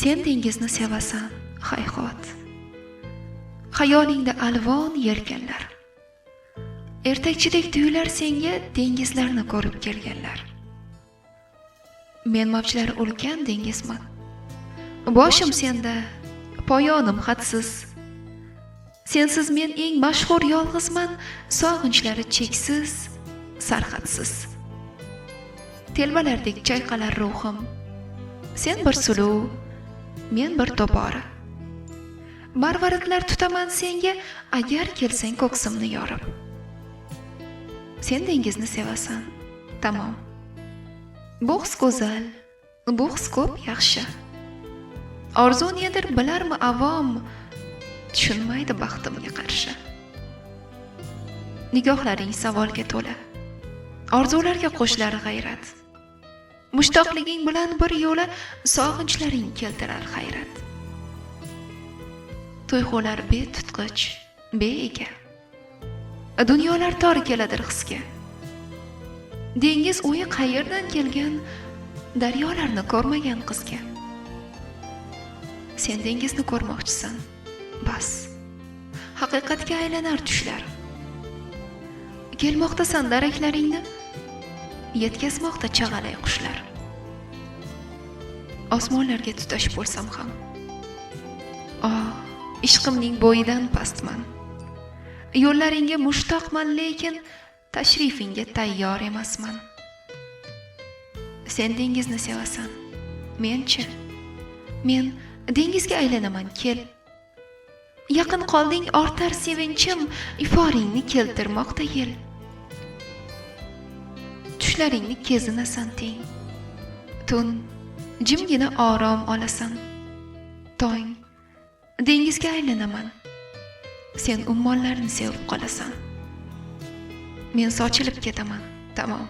sen dengizni sevasan hayhot. Xayolingda alvon yelkanlar ertakchidek tuyular senga dengizlarni ko'rib kelganlar. Men mavjlar ulkan dengizman. Boshim senda poyonim hadsiz. Sensiz men eng mashhur yolg'izman sog'inchlari cheksiz sarhadsiz. Telbalardek chayqalar ruhim. Sen bir suluv men bir tobora. Marvaridlar tutaman senga agar kelsang ko'ksimni yorib. Sen dengizni sevasan. Tamom. Bu his go'zal bu his ko'p yaxshi. Orzu nedir bilarmi avom? Tushunmaydi baxtimga qarshi. Nigohlaring savolga to'la. Orzularga qo'shilar g'ayrat. Mushtoqliging bilan bir yo'la sog'inchlaring keltirar hayrat. Tuyg'ular betutqich beega. Dunyolar tor keladir hisga. Dengiz o'yi qayerdan kelgan daryolarni ko'rmagan qizga. Sen dengizni ko'rmoqchisan bas. Haqiqatga aylanar tushlar. Kelmoqdasan daraklaringni yetkazmoqda chag'alay qushlar. Osmonlarga tutash bo'lsam ham. Oh ishqimning bo'yidan pastman. Yo'llaringga mushtoqman lekin tashrifingga tayyor emasman. Sen dengizni sevasan. Menchi. Men dengizga aylanaman kel. Yaqin qolding ortar sevinchim iforingni keltirmoqda yel. Tushlaringni kezinasan teng. Tun jimgina orom olasan. Tong dengizga aylanaman. Sen ummonlarni sevib qolasan. Men sochilib ketaman tamom.